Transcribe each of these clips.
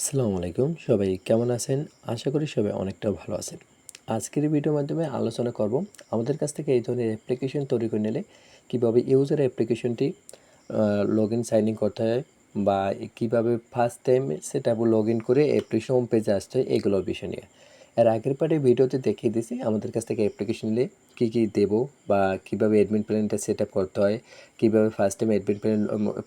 আসসালামু আলাইকুম। সবাই কেমন আছেন? আশা করি সবাই অনেকটা ভালো আছেন। আজকের ভিডিওর মাধ্যমে আলোচনা করব আমাদের কাছ থেকে এই ধরনের অ্যাপ্লিকেশন তৈরি করে নিলে কীভাবে ইউজার অ্যাপ্লিকেশনটি লগ ইন সাইন ইন করতে হয় বা কীভাবে ফার্স্ট টাইম সেটা লগ ইন করে অ্যাপ্লিকেশন হোম পেজে আসতে হয়, এগুলোর বিষয় নিয়ে। এর আগের পার্টে ভিডিওতে দেখিয়ে দিয়েছি, আমাদের কাছ থেকে অ্যাপ্লিকেশন নিলে কী কী দেবো বা কীভাবে অ্যাডমিন প্ল্যানটা সেট আপ করতে হয়, কীভাবে ফার্স্ট টাইম অ্যাডমিন প্ল্যান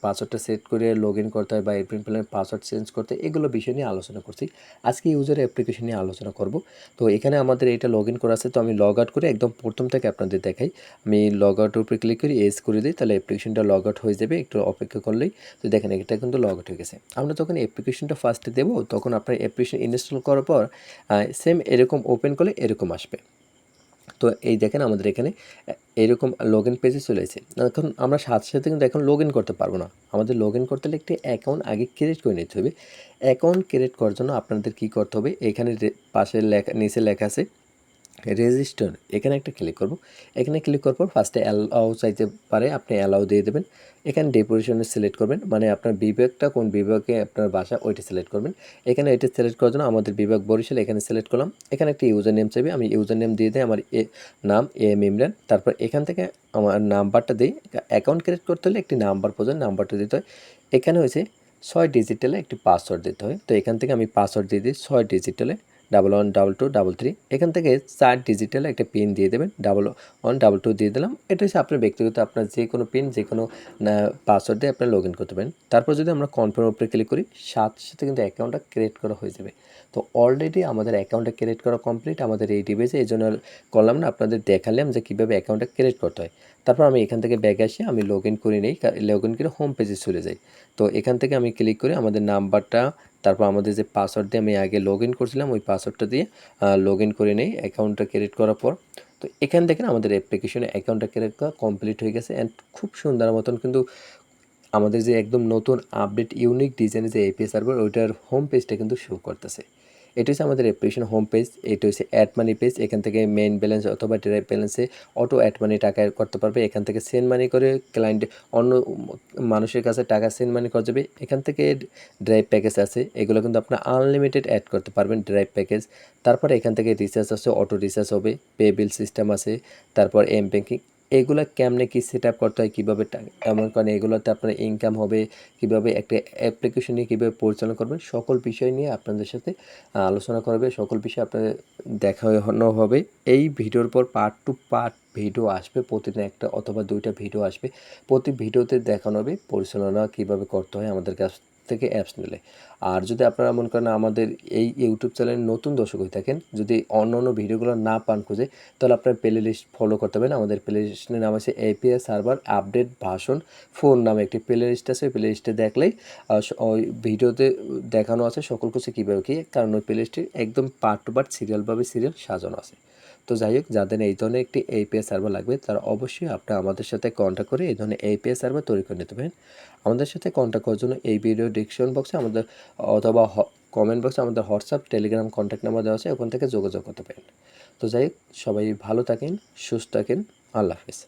পাসওয়ার্ডটা সেট করে লগ ইন করতে হয় বা অ্যাডমিন প্ল্যানের পাসওয়ার্ড চেঞ্জ করতে এগুলো বিষয় নিয়ে আলোচনা করছি। আজকে ইউজার অ্যাপ্লিকেশন নিয়ে আলোচনা করব। তো এখানে আমাদের এটা লগ ইন করা আছে, তো আমি লগ আউট করে একদম প্রথম থেকে আপনাদের দেখাই। আমি লগ আউটের উপরে ক্লিক করি এস করে দিই, তাহলে অ্যাপ্লিকেশনটা লগ আউট হয়ে যাবে, একটু অপেক্ষা করলেই। তো দেখেন, এটা কিন্তু লগ আউট হয়ে গেছে। আমরা যখন অ্যাপ্লিকেশনটা ফার্স্টে দেবো, তখন আপনার অ্যাপ্লিকেশন ইনস্টল করার পর সেম এরকম ওপেন করলে এরকম আসবে। তো এই দেখেন আমাদের এখানে এরকম লগ ইন পেজে চলে এসেছে। এখন আমরা সাথে সাথে কিন্তু এখন লগ ইন করতে পারব না। আমাদের লগ ইন করতে হলে একটি অ্যাকাউন্ট আগে ক্রিয়েট করে নিতে হবে। অ্যাকাউন্ট ক্রিয়েট করার জন্য আপনাদের কী করতে হবে? এখানে পাশে লেখা নিচে লেখা আছে রেজিস্টার, এখানে একটা ক্লিক করব। এখানে ক্লিক করার পর ফার্স্টে অ্যালাউ চাইতে পারে, আপনি অ্যালাউ দিয়ে দেবেন। এখানে ডেপুটেশনে সিলেক্ট করবেন মানে আপনার বিভাগটা কোন বিভাগে আপনার বাসা, ওইটা সিলেক্ট করবেন। এখানে এটা সিলেক্ট করার জন্য আমাদের বিভাগ বরিশাল, এখানে সিলেক্ট করলাম। এখানে একটা ইউজার নেম চাইবে আমি ইউজার নেম দিয়ে দিই, আমার এ নাম এ এম ইমরান তারপর এখান থেকে আমার নাম্বারটা দিই। অ্যাকাউন্ট ক্রিয়েট করতে হলে একটি নাম্বার প্রয়োজন নাম্বারটা দিতে হয়। এখানে হয়েছে ছয় ডিজিটালে একটি পাসওয়ার্ড দিতে হয়। তো এখান থেকে আমি পাসওয়ার্ড দিয়ে দিই, ছয় ডিজিটালে double one double two double three এখান থেকে চার ডিজিটাল একটা পিন দিয়ে দেবেন ডাবল ওয়ান ডাবল টু দিয়ে দিলাম। এটা হচ্ছে আপনার ব্যক্তিগত, আপনার যে কোনো পিন যে কোনো পাসওয়ার্ড দিয়ে আপনার লগ ইন করতে পারেন। তারপর যদি আমরা কনফার্ম উপরে ক্লিক করি, সাথে সাথে কিন্তু অ্যাকাউন্টটা ক্রিয়েট করা হয়ে যাবে। তো অলরেডি আমাদের অ্যাকাউন্টটা ক্রিয়েট করা কমপ্লিট আমাদের এই ডিভাইসে এই জন্য করলাম না, আপনাদের দেখালাম যে কীভাবে অ্যাকাউন্টটা ক্রিয়েট করতে হয়। তারপর আমি এখান থেকে ব্যাগ আসি, আমি লগ ইন করে নিই লগ ইন করে হোম পেজে চলে যাই। তো এখান থেকে আমি ক্লিক করে আমাদের নাম্বারটা তারপর আমাদের যে পাসওয়ার্ড দিয়ে আমি আগে লগ ইন করছিলাম, ওই পাসওয়ার্ডটা দিয়ে লগ ইন করে নেই অ্যাকাউন্টটা ক্রিয়েট করার পর। তো এখান থেকে আমাদের অ্যাপ্লিকেশনে অ্যাকাউন্টটা ক্রিয়েট করা কমপ্লিট হয়ে গেছে অ্যান্ড খুব সুন্দর মতন কিন্তু আমাদের যে একদম নতুন আপডেট ইউনিক ডিজাইনের যে এপিএস সার্ভার ওইটার হোম পেজটা কিন্তু শো করতেছে। এটা হচ্ছে আমাদের অ্যাপ্লিকেশন হোম পেজ এটা হচ্ছে অ্যাড মানি পেজ এখান থেকে মেইন ব্যালেন্স অথবা ড্রাইভ ব্যালেন্সে অটো অ্যাড মানি টাকা করতে পারবে, এখান থেকে সেন্ড মানি করে ক্লায়েন্ট অন্য মানুষের কাছে টাকা সেন্ড মানি করা যাবে, এখান থেকে ড্রাইভ প্যাকেজ আছে, এগুলো কিন্তু আপনার আনলিমিটেড অ্যাড করতে পারবেন ড্রাইভ প্যাকেজ তারপরে এখান থেকে রিচার্জ আছে অটো রিচার্জ হবে পে বিল সিস্টেম আছে, তারপর এম ব্যাঙ্কিং এগুলো কেমনে কি সেট আপ করতে হয়, কীভাবে এমন কারণ এগুলোতে আপনার ইনকাম হবে, কীভাবে একটা অ্যাপ্লিকেশন নিয়ে কীভাবে পরিচালনা করবেন, সকল বিষয় নিয়ে আপনাদের সাথে আলোচনা করবে সকল বিষয় আপনাদের দেখানো হবে। এই ভিডিওর পর পার্ট টু পার্ট ভিডিও আসবে, প্রতিদিন একটা অথবা দুইটা ভিডিও আসবে। প্রতি ভিডিওতে দেখানো হবে, পরিচালনা কীভাবে করতে হয় আমাদের কাছ থেকে অ্যাপস নিলে। আর যদি আপনারা মনে করেন আমাদের এই ইউটিউব চ্যানেলে নতুন দর্শক হয়ে থাকেন, যদি অন্য অন্য ভিডিওগুলো না পান খুঁজে, তাহলে আপনার প্লে লিস্ট ফলো করতে পারেন আমাদের প্লে লিস্টের নাম আছে এপিএস সার্ভার আপডেট ভাষণ ফোন নামে একটি প্লে লিস্ট আছে প্লে লিস্টে দেখলেই ওই ভিডিওতে দেখানো আছে সকল কিছু কীভাবে কী, কারণ ওই প্লে লিস্টে একদম পার্ট টু পার্ট সিরিয়ালভাবে সিরিয়াল সাজানো আছে। তো যাই হোক, যাদের এই ধরনের একটি এপিএস সার্ভার লাগবে, তারা অবশ্যই আপনারা আমাদের সাথে কন্ট্যাক্ট করে এই ধরনের এপিএস সার্ভার তৈরি করে নিতে পারেন। আমাদের সাথে কন্ট্যাক্ট করার জন্য এই ভিডিও ডিসক্রিপশন বক্সে আমাদের, অথবা কমেন্ট বক্সে আমাদের হোয়াটসঅ্যাপ টেলিগ্রাম কন্ট্যাক্ট নাম্বার দেওয়া আছে, ওখান থেকে যোগাযোগ করতে পারেন। তো যাই সবাই ভালো থাকেন, সুস্থ থাকেন, আল্লাহ হাফিজ।